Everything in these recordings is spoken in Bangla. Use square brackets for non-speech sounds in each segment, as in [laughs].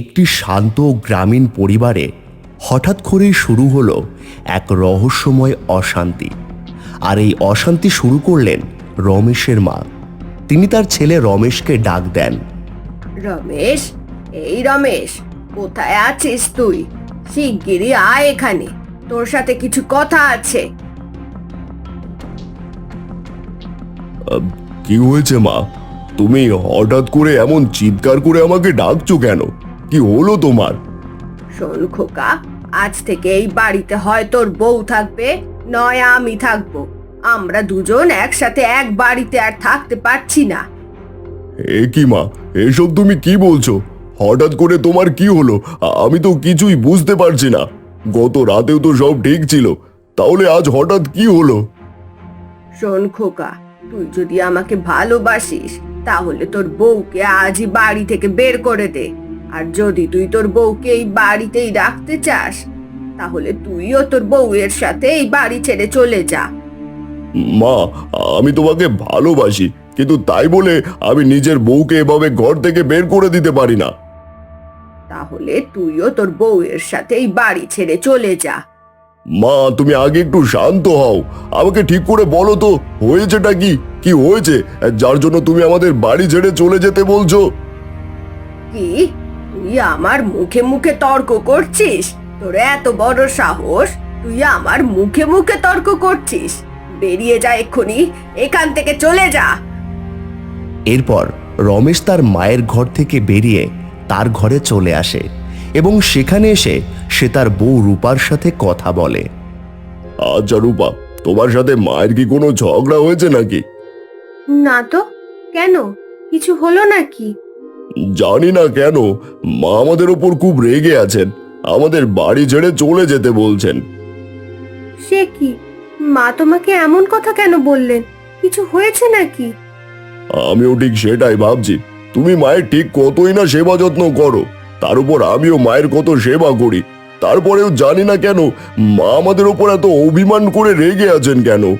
একটি শান্ত গ্রামীণ পরিবারে হঠাৎ করেই শুরু হলো এক রহস্যময় অশান্তি। আর এই অশান্তি শুরু করলেন রমেশের মা। তিনি তার ছেলে রমেশকে ডাক দেন। রমেশ এই রমেশ কোথায় আছিস তুই? শিগগিরই আয় এখানে তোর সাথে কিছু কথা আছে। কি হয়েছে মা? তুমি হঠাৎ করে এমন চিৎকার করে আমাকে ডাকছো কেন? কি হলো তোমার? শোন খোকা আজ থেকে এই বাড়িতে হয় তোর বউ থাকবে নয় আমি থাকব। আমরা দুজন একসাথে এক বাড়িতে আর থাকতে পারছি না। এ কি মা এসব তুমি কি বলছো? হঠাৎ করে তোমার কি হলো? আমি তো কিছুই বুঝতে পারছি না। গত রাতেও তো সব ঠিক ছিল। তাহলে আজ হঠাৎ কি হলো? শোন খোকা তুই যদি আমাকে ভালোবাসিস তাহলে তোর বউকে আজই বাড়ি থেকে বের করে দে। আর যদি তুই তোর বউকে এই বাড়িতেই রাখতে চাস তাহলে তুইও তোর বউয়ের সাথে এই বাড়ি ছেড়ে চলে যা। মা আমি তোমাকে ভালোবাসি কিন্তু তাই বলে আমি নিজের বউকে এভাবে ঘর থেকে বের করে দিতে পারি না। তাহলে তুইও তোর বউয়ের সাথে এই বাড়ি ছেড়ে চলে যা। মা তুমি আগে একটু শান্ত হও। আমাকে ঠিক করে বলো তো হয়েছেটা কি? কি হয়েছে? যার জন্য তুমি আমাদের বাড়ি ছেড়ে চলে যেতে বলছো? কি? তুই আমার মুখে মুখে তর্ক করছিস? তোর এত বড় সাহস তুই আমার মুখে মুখে তর্ক করছিস। বেরিয়ে যা এক্ষুনি এখান থেকে চলে যা। এরপর রমেশ তার মায়ের ঘর থেকে বেরিয়ে তার ঘরে চলে আসে এবং সেখানে এসে সে তার বউ রূপার সাথে কথা বলে। আচ্ছা রূপা তোমার সাথে মায়ের কি কোনো ঝগড়া হয়েছে নাকি? না তো কেন? কিছু হলো নাকি? জানি না কেন মা আমাদের ওপর খুব রেগে আছেন। আমাদের বাড়ি ছেড়ে চলে যেতে বলছেন। সে কি? মা তোমাকে এমন কথা কেন বললেন? কিছু হয়েছে নাকি? আমিও ঠিক সেটাই ভাবছি। তুমি মায়ের ঠিক কতই না সেবা যত্ন করো। তার উপর আমিও মায়ের কত সেবা করি। তারপরেও জানি না কেন মা আমাদের ওপর এত অভিমান করে রেগে আছেন কেন?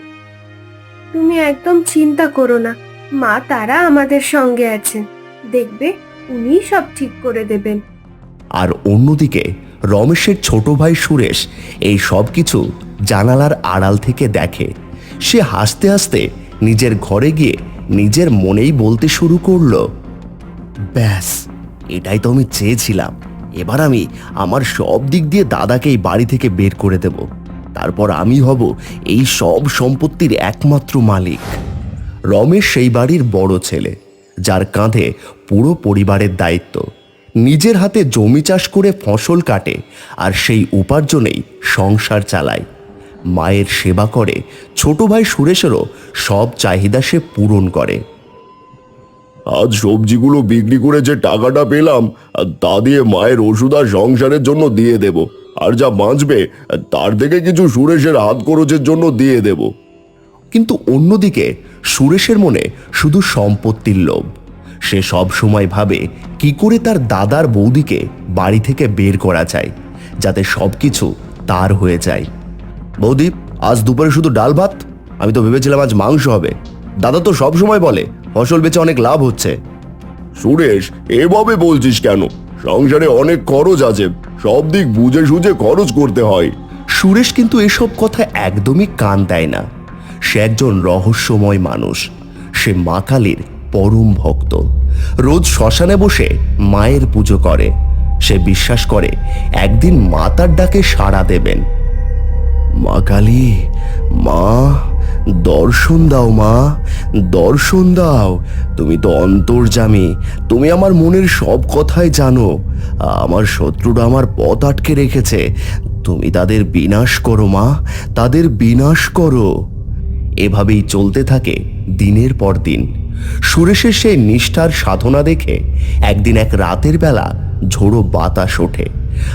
তুমি একদম চিন্তা করো না। মা তারা আমাদের সঙ্গে আছেন। দেখবে উনি সব ঠিক করে দেবেন। আর অন্যদিকে রমেশের ছোট ভাই সুরেশ এই সব কিছু জানালার আড়াল থেকে দেখে। সে হাসতে হাসতে নিজের ঘরে গিয়ে নিজের মনেই বলতে শুরু করল, ব্যাস, এটাই তো আমি চেয়েছিলাম। এবার আমি আমার সব দিক দিয়ে দাদাকে এই বাড়ি থেকে বের করে দেব। তারপর আমি হব এই সব সম্পত্তির একমাত্র মালিক। রমেশ সেই বাড়ির বড় ছেলে। যার কাঁধে পুরো পরিবারের দায়িত্ব। নিজের হাতে জমি চাষ করে ফসল কাটে আর সেই উপার্জনেই সংসার চালায়। মায়ের সেবা করে, ছোট ভাই সুরেশেরও সব চাহিদা সে পূরণ করে। আজ সবজিগুলো বিক্রি করে যে টাকাটা পেলাম, তা দিয়ে মায়ের ওষুধ আর সংসারের জন্য দিয়ে দেব। আর যা বাঁচবে, তার থেকে কিছু সুরেশের হাত খরচের জন্য দিয়ে দেব। কিন্তু অন্যদিকে সুরেশের মনে শুধু সম্পত্তির লোভ। সে সব সময় ভাবে কি করে তার দাদার বৌদিকে বাড়ি থেকে বের করা যায় যাতে সব কিছু তার হয়ে যায়। বৌদি আজ দুপুরে শুধু ডাল ভাত? আমি তো ভেবেছিলাম আজ মাংস হবে। দাদা তো সব সময় বলে ফসল বেচে অনেক লাভ হচ্ছে। সুরেশ এভাবে বলছিস কেন? সংসারে অনেক খরচ আছে সব দিক বুঝে সুঝে খরচ করতে হয়। সুরেশ কিন্তু এসব কথা একদমই কান দেয় না। সে একজন রহস্যময় মানুষ। সে মা কালীর পরম ভক্ত। রোজ শ্মশানে বসে মায়ের পুজো করে। সে বিশ্বাস করে একদিন মাতার ডাকে সাড়া দেবেন। মা কালী, মা, দর্শন দাও মা, দর্শন দাও। তুমি তো অন্তর্জামী তুমি আমার মনের সব কথাই জানো। আমার শত্রুরা আমার পথ আটকে রেখেছে। তুমি তাদের বিনাশ করো মা, তাদের বিনাশ করো। এভাবেই চলতে থাকে দিনের পর দিন। সুরেশের সেই নিষ্ঠার সাধনা দেখে একদিন এক রাতের বেলা ঝোড়ো বাতাস ওঠে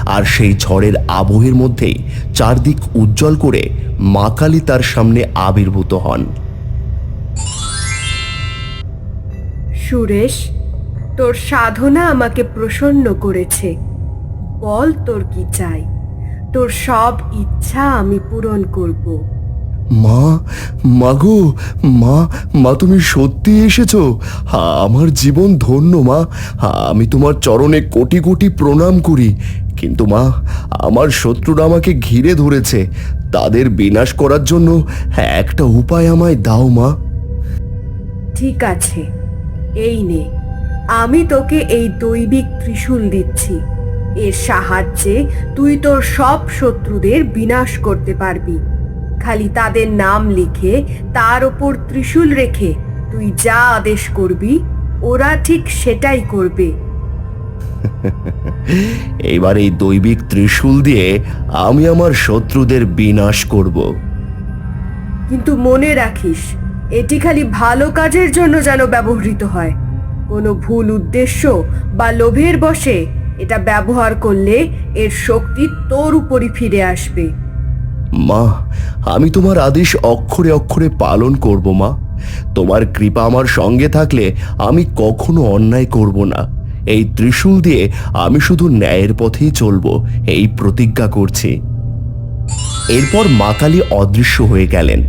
আর সেই ঝড়ের আবহের মধ্যেই চারদিক উজ্জ্বল করে মা কালী তার সামনে আবির্ভূত হন। সুরেশ, তোর সাধনা আমাকে প্রসন্ন করেছে। বল তোর কি চাই? তোর সব ইচ্ছা আমি পূরণ করব। মা মাগো মা মা তুমি সত্যি এসেছ। আমার জীবন ধন্য, মা। আমি তোমার চরণে কোটি কোটি প্রণাম করি। কিন্তু মা, আমার শত্রুরা আমাকে ঘিরে ধরেছে। তাদের বিনাশ করার জন্য একটা উপায় আমায় দাও, মা। ঠিক আছে। এই নে, আমি তোকে এই দৈবিক ত্রিশূল দিচ্ছি। এর সাহায্যে তুই তোর সব শত্রুদের বিনাশ করতে পারবি। খালি তাদের নাম লিখে তার ওপর ত্রিশূল রেখে তুই যা আদেশ করবি ওরা ঠিক সেটাই করবে। [laughs] এবার এই দৈবিক ত্রিশূল দিয়ে আমি আমার শত্রুদের বিনাশ করব। কিন্তু মনে রাখিস এটি খালি ভালো কাজের জন্য যেন ব্যবহৃত হয়। কোনো ভুল উদ্দেশ্য বা লোভের বশে এটা ব্যবহার করলে এর শক্তি তোর উপরই ফিরে আসবে। মা, আমি তোমার আদেশ অক্ষরে অক্ষরে পালন করব মা। তোমার কৃপা আমার সঙ্গে থাকলে আমি কখনো অন্যায় করব না। এই ত্রিশূল দিয়ে আমি শুধু ন্যায়ের পথেই চলবো, এই প্রতিজ্ঞা করছি। এরপর মা কালী অদৃশ্য হয়ে গেলেন।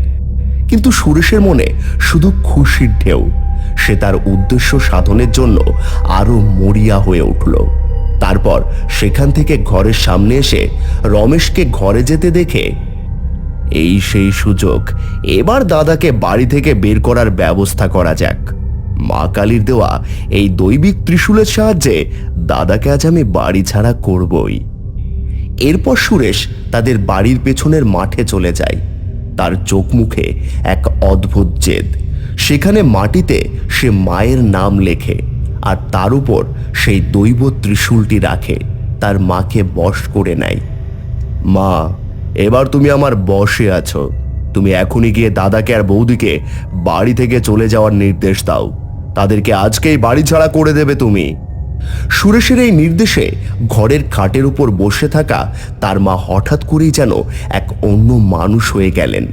কিন্তু সুরেশের মনে শুধু খুশির ঢেউ। সে তার উদ্দেশ্য সাধনের জন্য আরও মরিয়া হয়ে উঠল। তারপর সেখান থেকে ঘরের সামনে এসে রমেশকে ঘরে যেতে দেখে এই সেই সুযোগ। এবার দাদাকে বাড়ি থেকে বের করার ব্যবস্থা করা যাক। মা কালীর দেওয়া এই দৈবিক ত্রিশূলের সাহায্যে দাদাকে আজ আমি বাড়ি ছাড়া করবই। এরপর সুরেশ তাদের বাড়ির পেছনের মাঠে চলে যায়। তার চোখ মুখে এক অদ্ভুত জেদ। সেখানে মাটিতে সে মায়ের নাম লেখে আর তার উপর সেই দৈব ত্রিশূলটি রাখে। তার মাকে বশ করে নেয়। মা এবার তুমি আমার বসে আছো। তুমি এখনই গিয়ে দাদাকে আর বৌদিকে বাড়ি থেকে চলে যাওয়ার নির্দেশ দাও। তাদেরকে আজকেই বাড়ি ছাড়া করে দেবে তুমি। সুরেশের এই নির্দেশে ঘরের খাটের উপর বসে থাকা তার মা হঠাৎ করেই যেন এক অন্য মানুষ হয়ে গেলেন।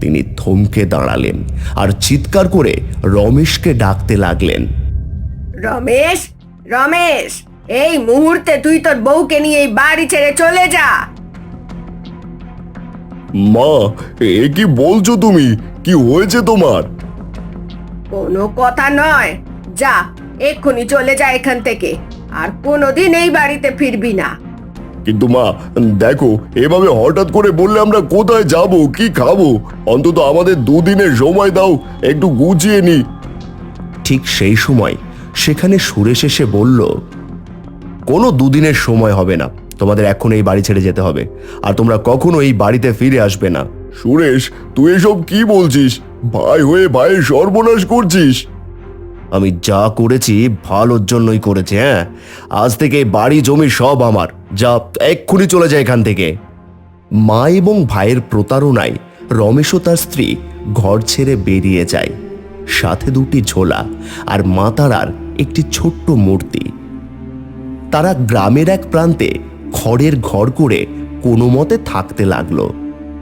তিনি থমকে দাঁড়ালেন আর চিৎকার করে রমেশকে ডাকতে লাগলেন। রমেশ রমেশ, এই মুহূর্তে তুই তোর বউকে নিয়ে এই বাড়ি ছেড়ে চলে যা। মা এ কি বলছো তুমি? কি হয়েছে তোমার? কোনো কথা নয়। যা এক্ষুনি চলে যা এখান থেকে। আর কোনোদিন এই বাড়িতে ফিরবি না। কিন্তু মা দেখো এভাবে হঠাৎ করে বললে আমরা কোথায় যাব কি খাব? অন্তত আমাদের দুদিনের সময় দাও একটু গুছিয়ে নি। ঠিক সেই সময় সেখানে সুরেশ এসে বলল কোনো দুদিনের সময় হবে না। তোমাদের এখন এই বাড়ি ছেড়ে যেতে হবে। আর তোমরা কখনো এই বাড়িতে ফিরে আসবে না। সুরেশ তুই এসব কি বলছিস? ভাই হয়ে ভাইয়ের সর্বনাশ করছিস। আমি যা করেছি ভালোর জন্যই করেছি হ্যাঁ? আজ থেকে বাড়ি জমি সব আমার। যা এক্ষুনি চলে যায় এখান থেকে। মা এবং ভাইয়ের প্রতারণায় রমেশ ও তার স্ত্রী। ঘর ছেড়ে বেরিয়ে যায়। সাথে দুটি ঝোলা আর মা তারার একটি ছোট্ট মূর্তি। তারা গ্রামের এক প্রান্তে খড়ের ঘর করে কোনো মতে থাকতে লাগল।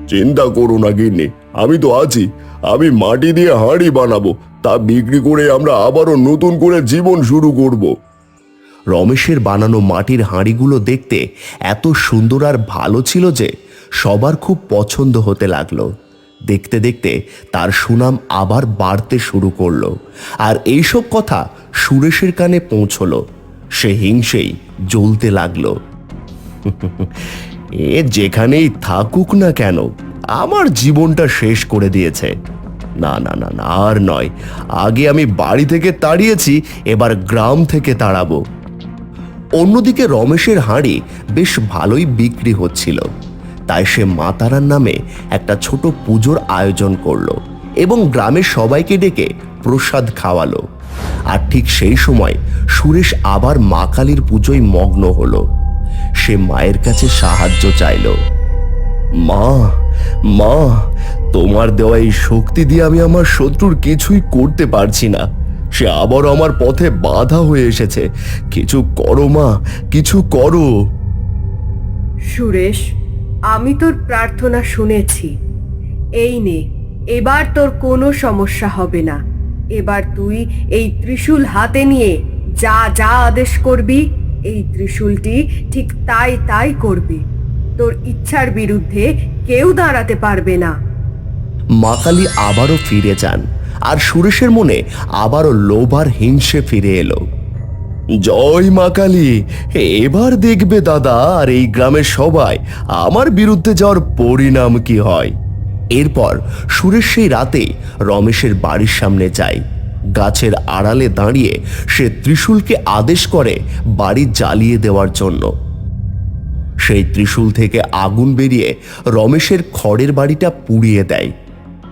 চিন্তা করো না গিন্নি আমি তো আছি। আমি মাটি দিয়ে হাঁড়ি বানাবো তা বিক্রি করে আমরা আবারও নতুন করে জীবন শুরু করব। রমেশের বানানো মাটির হাঁড়িগুলো দেখতে এত সুন্দর আর ভালো ছিল যে সবার খুব পছন্দ হতে লাগল। দেখতে দেখতে তার সুনাম আবার বাড়তে শুরু করল। আর এইসব কথা সুরেশের কানে পৌঁছলো। সে হিংসেই জ্বলতে লাগল। এ যেখানেই থাকুক না কেন, আমার জীবনটা শেষ করে দিয়েছে। না না না না, আর নয়। আগে আমি বাড়ি থেকে তাড়িয়েছি, এবার গ্রাম থেকে তাড়াবো। অন্যদিকে রমেশের হাঁড়ি বেশ ভালোই বিক্রি হচ্ছিল। তাই সে মাতারার নামে একটা ছোট পুজোর আয়োজন করল এবং গ্রামের সবাইকে ডেকে প্রসাদ খাওয়ালো। আর ঠিক সেই সময় সুরেশ আবার মা কালীর পুজোয় মগ্ন হলো। সে মায়ের কাছে সাহায্য চাইলো। মা মা, তোমার দেওয়া এই শক্তি দিয়ে আমি আমার শত্রুর কিছুই করতে পারছি না। সে আবার আমার পথে বাধা হয়ে এসেছে। কিছু করো, মা, কিছু করো। সুরেশ, আমি তোর প্রার্থনা শুনেছি। এই নে, এবার তোর কোনো সমস্যা হবে না। এবার তুই এই ত্রিশূল হাতে নিয়ে যা যা আদেশ করবি এই ত্রিশূলটি ঠিক তাই তাই করবে। তোর ইচ্ছার বিরুদ্ধে কেউ দাঁড়াতে পারবে না। মাকালি আবারও ফিরে যান, আর সুরেশের মনে আবারও লোভার হিংসে ফিরে এলো। জয় মা কালী, এবার দেখবে দাদা, আর এই গ্রামের সবাই আমার বিরুদ্ধে যাওয়ার পরিণাম কি হয়। এরপর সুরেশ সেই রাতে রমেশের বাড়ির সামনে যায়। গাছের আড়ালে দাঁড়িয়ে সে ত্রিশূলকে আদেশ করে বাড়ি জ্বালিয়ে দেওয়ার জন্য। সেই ত্রিশূল থেকে আগুন বেরিয়ে রমেশের খড়ের বাড়িটা পুড়িয়ে দেয়।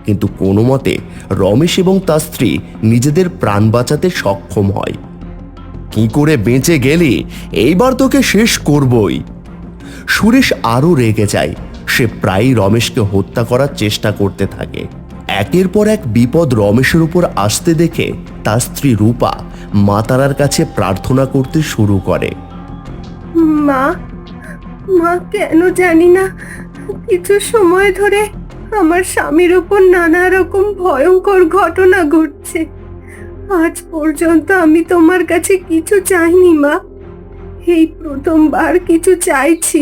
কিন্তু কোনো মতে রমেশ এবং তার স্ত্রী নিজেদের প্রাণ বাঁচাতে সক্ষম হয়। কি করে বেঁচে গেলি? এইবার তোকে শেষ করবই। সুরেশ আরও রেগে যায়। সে প্রায়ই রমেশকে হত্যা করার চেষ্টা করতে থাকে। একের পর এক বিপদ রমেশের উপর আসতে দেখে তার স্ত্রী রূপা মা তারার কাছে প্রার্থনা করতে শুরু করে। মা মা কেন জানি না, কিছু সময় ধরে আমার স্বামীর উপর নানা রকম ভয়ঙ্কর ঘটনা ঘটছে। আজ পর্যন্ত আমি তোমার কাছে কিছু চাইনি, মা। এই প্রথমবার কিছু চাইছি।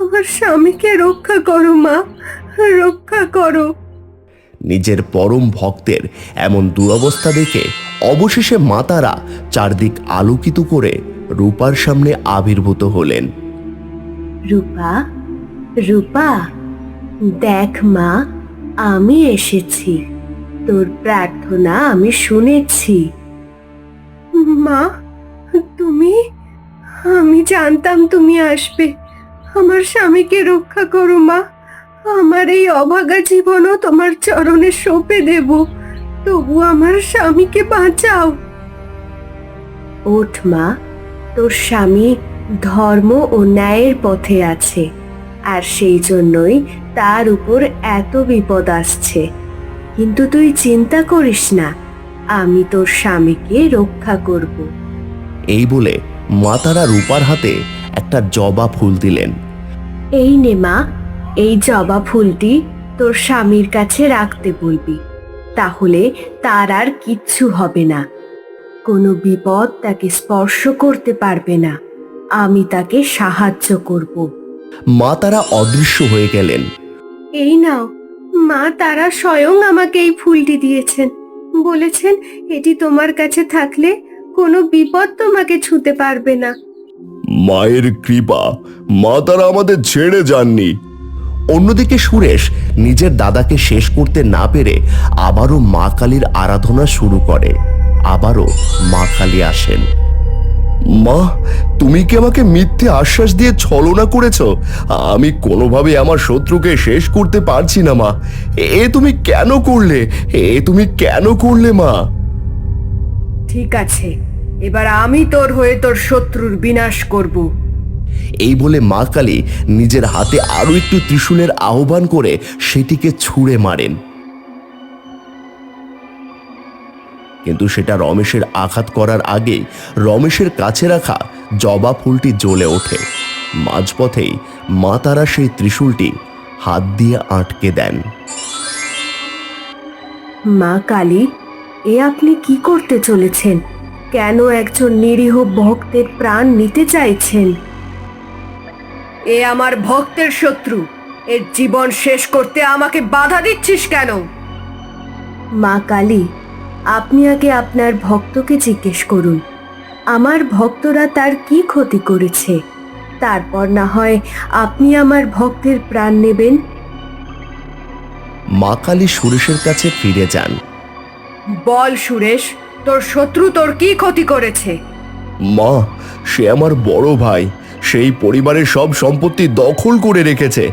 আমার স্বামীকে রক্ষা করো, মা, রক্ষা করো। নিজের পরম ভক্তের এমন দুরবস্থা দেখে অবশেষে মাতারা চারদিক আলোকিত করে রূপার সামনে আবির্ভূত হলেন। রূপা রূপা, দেখ মা, আমি এসেছি। তোর প্রার্থনা আমি শুনেছি। মা, তুমি? আমি জানতাম তুমি আসবে। আমার স্বামীকে রক্ষা করো মা। আমার এই অভাগা জীবনও তোমার চরণে সঁপে দেব। তবু আমার স্বামীকে বাঁচাও। ওঠ মা তোর স্বামী ধর্ম ও ন্যায়ের পথে আছে আর সেই জন্যই তার উপর এত বিপদ আসছে। কিন্তু তুই চিন্তা করিস না আমি তোর স্বামীকে রক্ষা করব। এই বলে মাতারা রূপার হাতে একটা জবা ফুল দিলেন। এই নে মা এই জবা ফুলটি তোর স্বামীর কাছে রাখতে বলবি তাহলে তার আর কিচ্ছু হবে না। কোনো বিপদ তাকে স্পর্শ করতে পারবে না। আমি তাকে সাহায্য করব। মা তারা অদৃশ্য হয়ে গেলেন। এই নাও মা তারা স্বয়ং আমাকে এই ফুলটি দিয়েছেন। বলেছেন এটি তোমার কাছে থাকলে কোনো বিপদ তোমাকে ছুতে পারবে না। মায়ের কৃপা মা তারা আমাদের ছেড়ে যাননি। অন্যদিকে সুরেশ নিজের দাদাকে শেষ করতে না পেরে আবারও মা কালীর আরাধনা শুরু করে। আবারও মা কালী আসেন। মা তুমি কি আমাকে মিথ্যে আশ্বাস দিয়ে ছলনা করেছ? আমি কোনোভাবে আমার শত্রুকে শেষ করতে পারছি না মা। এ তুমি কেন করলে? এ তুমি কেন করলে মা? ঠিক আছে এবার আমি তোর হয়ে তোর শত্রুর বিনাশ করব। এই বলে মা কালী নিজের হাতে আরও একটু ত্রিশূলের আহ্বান করে সেটিকে ছুঁড়ে মারেন। কিন্তু সেটা রমেশের আঘাত করার আগে রমেশের কাছে রাখা জবা ফুলটি জ্বলে ওঠে। মাঝপথেই মা তারা সেই ত্রিশূলটি হাত দিয়ে আটকে দেন। মা কালী, এ আপনি কি করতে চলেছেন? কেন একজন নিরীহ ভক্তের প্রাণ নিতে চাইছেন? এ আমার ভক্তের শত্রু। এর জীবন শেষ করতে আমাকে বাধা দিচ্ছিস কেন? মা কালী আপনি আগে আপনার ভক্তকে জিজ্ঞেস করুন। আমার ভক্তরা তার কি ক্ষতি করেছে? তারপর না হয় আপনি আমার ভক্তের প্রাণ নেবেন। মা কালী সুরেশের কাছে ফিরে যান। বল সুরেশ তোর শত্রু তোর কি ক্ষতি করেছে? মা সে আমার বড় ভাই। সেই পরিবারের সব সম্পত্তি দখল করে রেখেছে।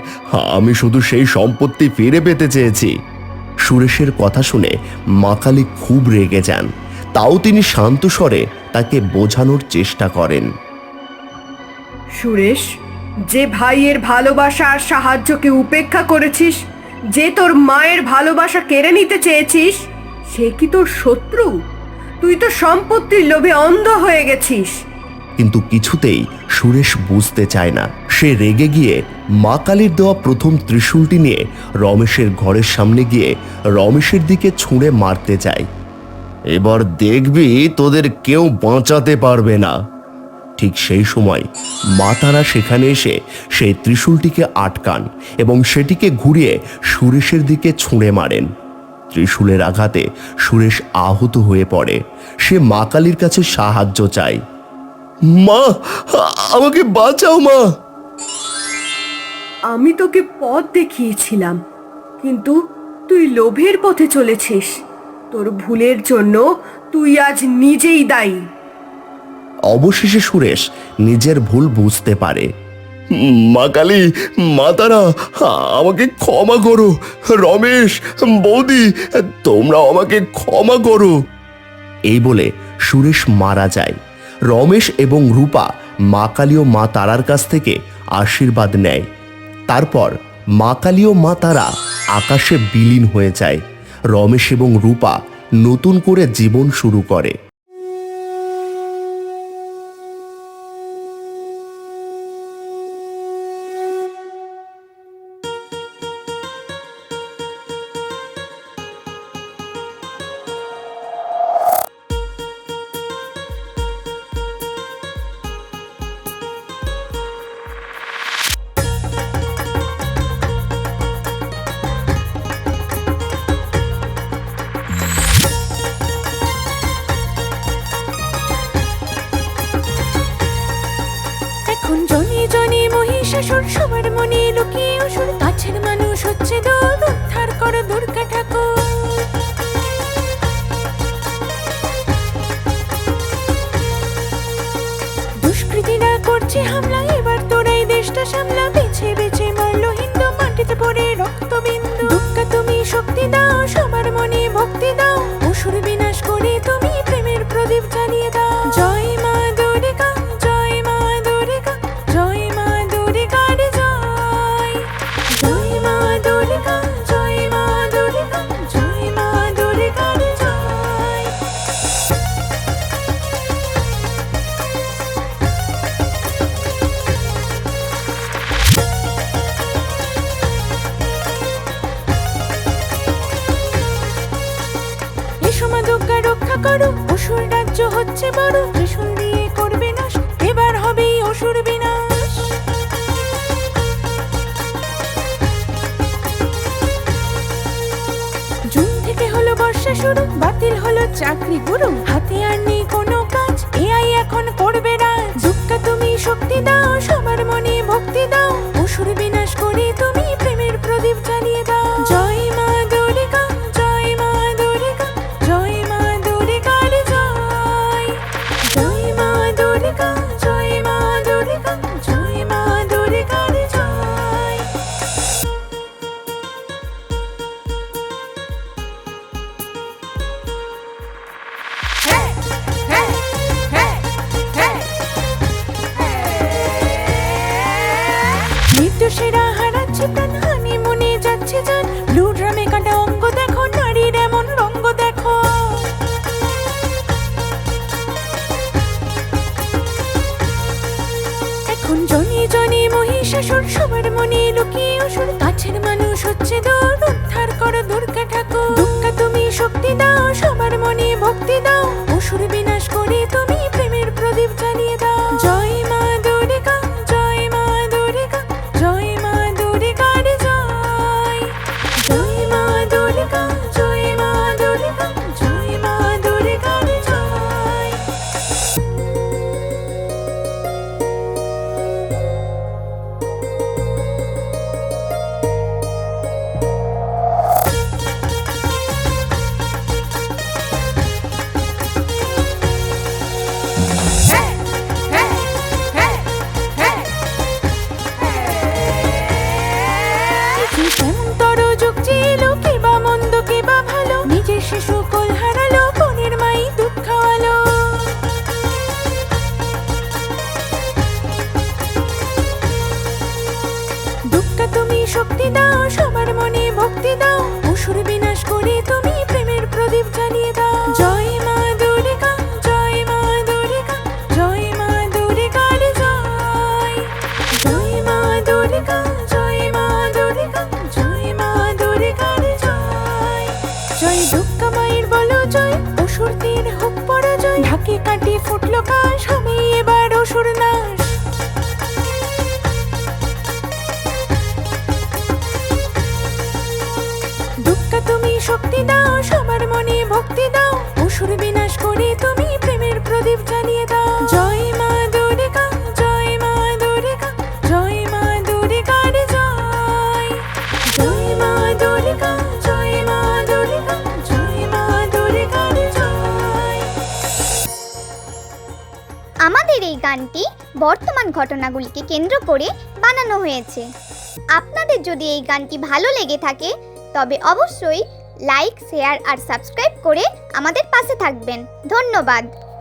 আমি শুধু সেই সম্পত্তি ফিরে পেতে চেয়েছি। সুরেশের কথা শুনে মা কালী খুব রেগে যান। তাও তিনি শান্ত স্বরে তাকে বোঝানোর চেষ্টা করেন। সুরেশ, যে ভাইয়ের ভালোবাসা আর সাহায্যকে উপেক্ষা করেছিস, যে তোর মায়ের ভালোবাসা কেড়ে নিতে চেয়েছিস, সে কি তোর শত্রু? তুই তো সম্পত্তির লোভে অন্ধ হয়ে গেছিস। কিন্তু কিছুতেই সুরেশ বুঝতে চায় না। সে রেগে গিয়ে মা কালীর দেওয়া প্রথম ত্রিশূলটি নিয়ে রমেশের ঘরের সামনে গিয়ে রমেশের দিকে ছুঁড়ে মারতে চায়। এবার দেখবি তোদের কেউ বাঁচাতে পারবে না। ঠিক সেই সময় মা তারা সেখানে এসে সেই ত্রিশূলটিকে আটকান এবং সেটিকে ঘুরিয়ে সুরেশের দিকে ছুঁড়ে মারেন। ত্রিশূলের আঘাতে সুরেশ আহত হয়ে পড়ে। সে মা কালীর কাছে সাহায্য চায়। মা আমাকে বাঁচাও মা। আমি তোকে পথ দেখিয়েছিলাম কিন্তু তুই লোভের পথে চলেছিস। তোর ভুলের জন্য তুই আজ নিজেই দায়ী। অবশেষে সুরেশ নিজের ভুল বুঝতে পারে। মা কালী মা তারা আমাকে ক্ষমা করো। রমেশ বৌদি তোমরা আমাকে ক্ষমা করো। এই বলে সুরেশ মারা যায়। রমেশ এবং রূপা মা কালী ও মা তারার কাছ থেকে আশীর্বাদ নেয়। তারপর মা কালী ও মা তারা আকাশে বিলীন হয়ে যায়। রমেশ এবং রূপা নতুন করে জীবন শুরু করে। দাও সবার মনে ভক্তি দাও বাতিল হলো চাকরি গুরু। হাতে আর নেই কোনো কাজ, এআই এখন করবে না। দুঃখা তুমি শক্তি দাও, সবার মনে ভক্তি দাও। অসুর বিনাশ করে তুমি Tidak. তুমি শক্তি দাও, সবার মনে ভক্তি দাও। অসুর বিনাশ করে তুমি প্রেমের প্রদীপ জ্বালিয়ে দাও। জয় মা দুর্গা, জয় মা দুর্গা, জয় মা দুর্গা, জয় জয় মা দুর্গা জয়। আমাদের এই গানটি বর্তমান ঘটনাগুলিকে কেন্দ্র করে বানানো হয়েছে। আপনাদের যদি এই গানটি ভালো লেগে থাকে তবে অবশ্যই লাইক শেয়ার আর সাবস্ক্রাইব করে আমাদের পাশে থাকবেন। ধন্যবাদ।